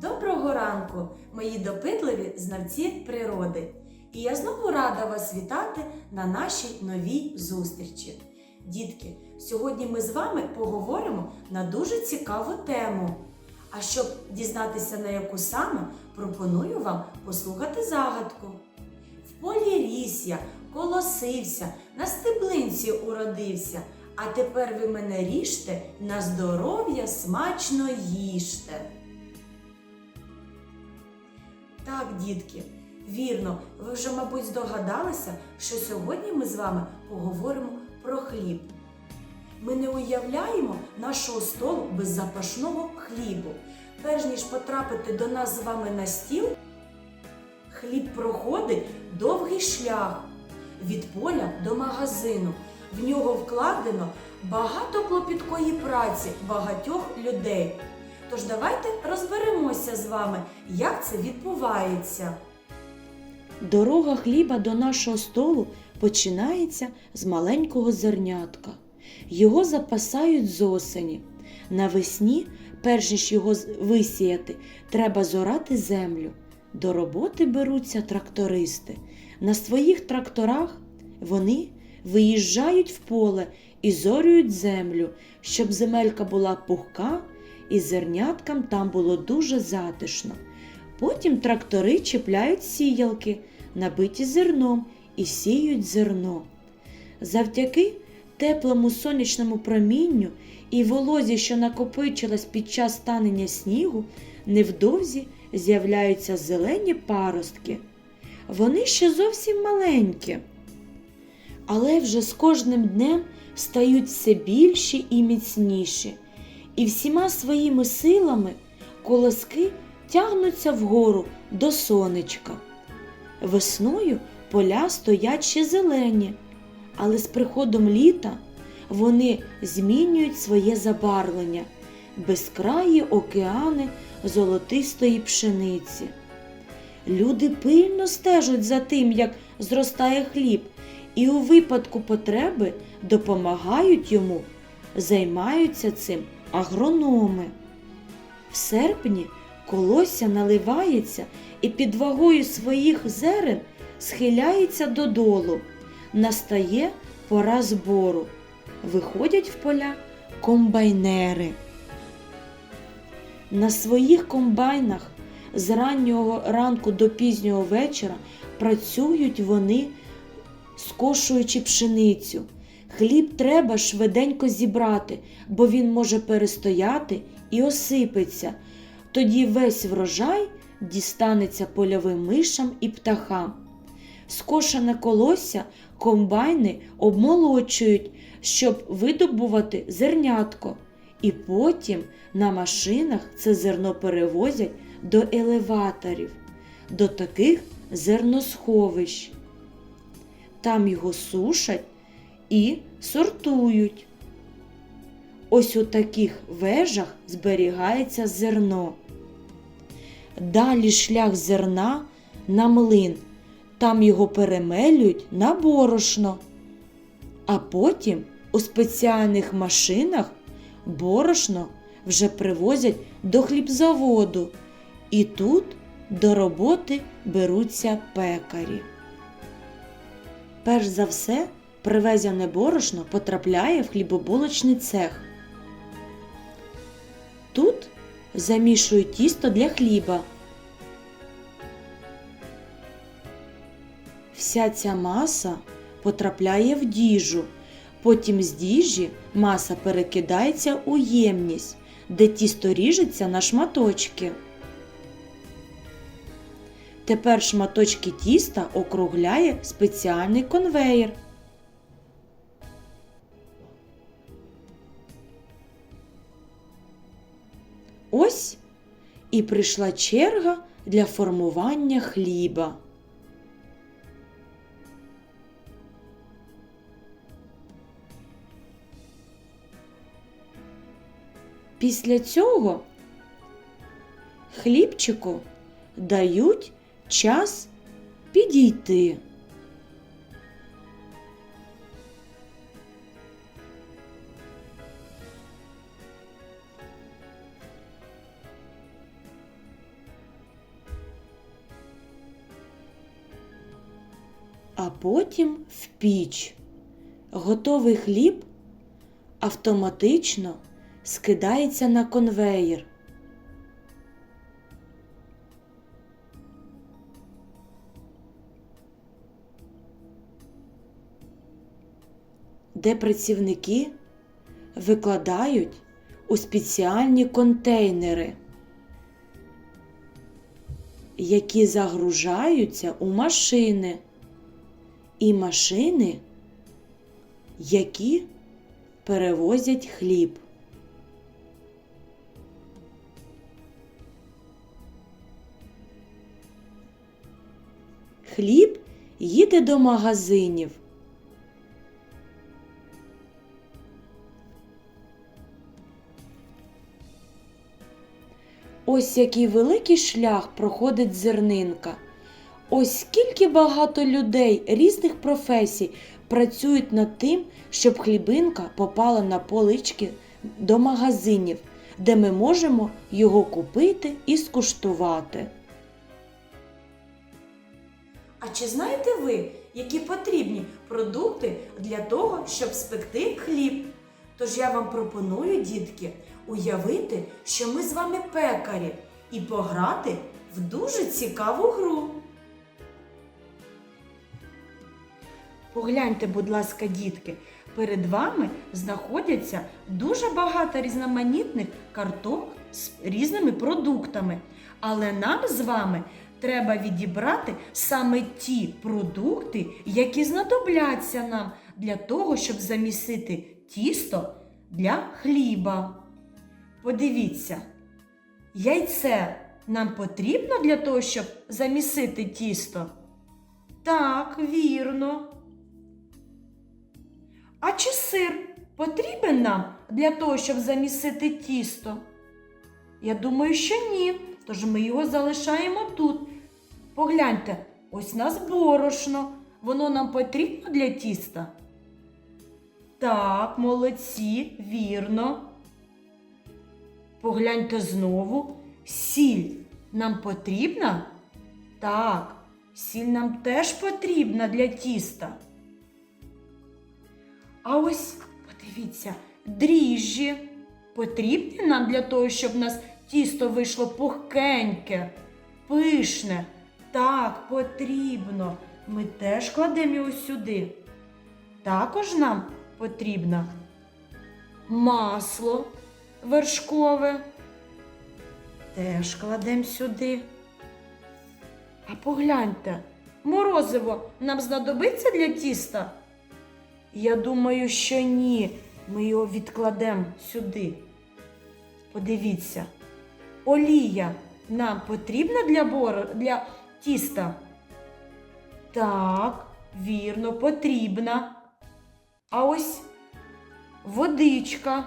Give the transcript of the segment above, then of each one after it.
Доброго ранку, мої допитливі знавці природи. І я знову рада вас вітати на нашій новій зустрічі. Дітки, сьогодні ми з вами поговоримо на дуже цікаву тему. А щоб дізнатися на яку саме, пропоную вам послухати загадку. В полі ріс я, колосився, на стеблинці уродився, а тепер ви мене ріжте, на здоров'я смачно їжте. Так, дітки, вірно, ви вже, мабуть, здогадалися, що сьогодні ми з вами поговоримо про хліб. Ми не уявляємо нашого столу без запашного хлібу. Перш ніж потрапити до нас з вами на стіл, хліб проходить довгий шлях від поля до магазину. В нього вкладено багато клопіткої праці багатьох людей. Тож давайте розберемося з вами, як це відбувається. Дорога хліба до нашого столу починається з маленького зернятка. Його запасають з осені. Навесні, перш ніж його висіяти, треба зорати землю. До роботи беруться трактористи. На своїх тракторах вони виїжджають в поле і зорюють землю, щоб земелька була пухка і зерняткам там було дуже затишно. Потім трактори чіпляють сіялки, набиті зерном, і сіють зерно. Завдяки теплому сонячному промінню і волозі, що накопичилась під час танення снігу, невдовзі з'являються зелені паростки. Вони ще зовсім маленькі, але вже з кожним днем стають все більші і міцніші, і всіма своїми силами колоски тягнуться вгору до сонечка. Весною поля стоять ще зелені, але з приходом літа вони змінюють своє забарвлення, безкраї океани золотистої пшениці. Люди пильно стежать за тим, як зростає хліб, і у випадку потреби допомагають йому, займаються цим агрономи. В серпні колосся наливається і під вагою своїх зерен схиляється додолу. Настає пора збору. Виходять в поля комбайнери. На своїх комбайнах з раннього ранку до пізнього вечора працюють вони, скошуючи пшеницю. Хліб треба швиденько зібрати, бо він може перестояти і осипеться. Тоді весь врожай дістанеться польовим мишам і птахам. Скошене колосся комбайни обмолочують, щоб видобувати зернятко, і потім на машинах це зерно перевозять до елеваторів, до таких зерносховищ. Там його сушать і сортують. Ось у таких вежах зберігається зерно. Далі шлях зерна на млин, там його перемелюють на борошно. А потім у спеціальних машинах борошно вже привозять до хлібзаводу, і тут до роботи беруться пекарі. Перш за все, привезене борошно потрапляє в хлібобулочний цех. Тут замішують тісто для хліба. Вся ця маса потрапляє в діжу. Потім з діжі маса перекидається у ємність, де тісто ріжеться на шматочки. Тепер шматочки тіста округляє спеціальний конвеєр. Ось і прийшла черга для формування хліба. Після цього хлібчику дають час підійти. А потім в піч. Готовий хліб автоматично скидається на конвеєр. де працівники викладають у спеціальні контейнери, які загружаються у машини, і машини, які перевозять хліб. Хліб їде до магазинів. Ось який великий шлях проходить зернинка. Ось скільки багато людей різних професій працюють над тим, щоб хлібинка попала на полички до магазинів, де ми можемо його купити і скуштувати. А чи знаєте ви, які потрібні продукти для того, щоб спекти хліб? Тож я вам пропоную, дітки, уявити, що ми з вами пекарі і пограти в дуже цікаву гру. Погляньте, будь ласка, дітки, перед вами знаходяться дуже багато різноманітних карток з різними продуктами. Але нам з вами треба відібрати саме ті продукти, які знадобляться нам для того, щоб замісити тісто для хліба. Подивіться, яйце нам потрібно для того, щоб замісити тісто? Так, вірно. А чи сир потрібен нам для того, щоб замісити тісто? Я думаю, що ні. Тож ми його залишаємо тут. Погляньте, ось нас борошно. Воно нам потрібно для тіста? Так, молодці, вірно. Погляньте знову. Сіль нам потрібна? Так, сіль нам теж потрібна для тіста. А ось, подивіться, дріжджі потрібні нам для того, щоб у нас тісто вийшло пухкеньке, пишне. Так, потрібно. Ми теж кладемо його сюди. Також нам потрібно масло вершкове. Теж кладемо сюди. А погляньте, морозиво нам знадобиться для тіста? Я думаю, що ні. Ми його відкладемо сюди. Подивіться, олія нам потрібна для боро... для тіста? Так, вірно, потрібна. А ось водичка.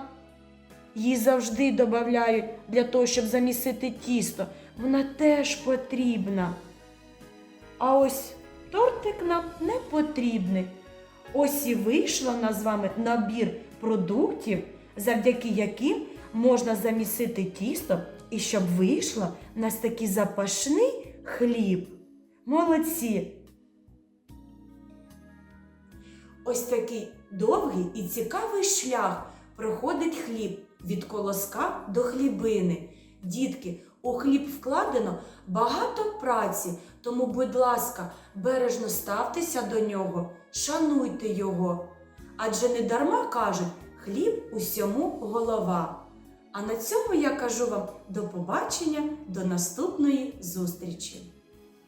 Її завжди додають для того, щоб замісити тісто. Вона теж потрібна. А ось тортик нам не потрібний. Ось і вийшло у нас з вами набір продуктів, завдяки яким можна замісити тісто і щоб вийшло у нас такий запашний хліб. Молодці! Ось такий довгий і цікавий шлях проходить хліб від колоска до хлібини. Дітки, у хліб вкладено багато праці, тому, будь ласка, бережно ставтеся до нього, шануйте його. Адже не дарма кажуть, хліб усьому голова. А на цьому я кажу вам до побачення, до наступної зустрічі!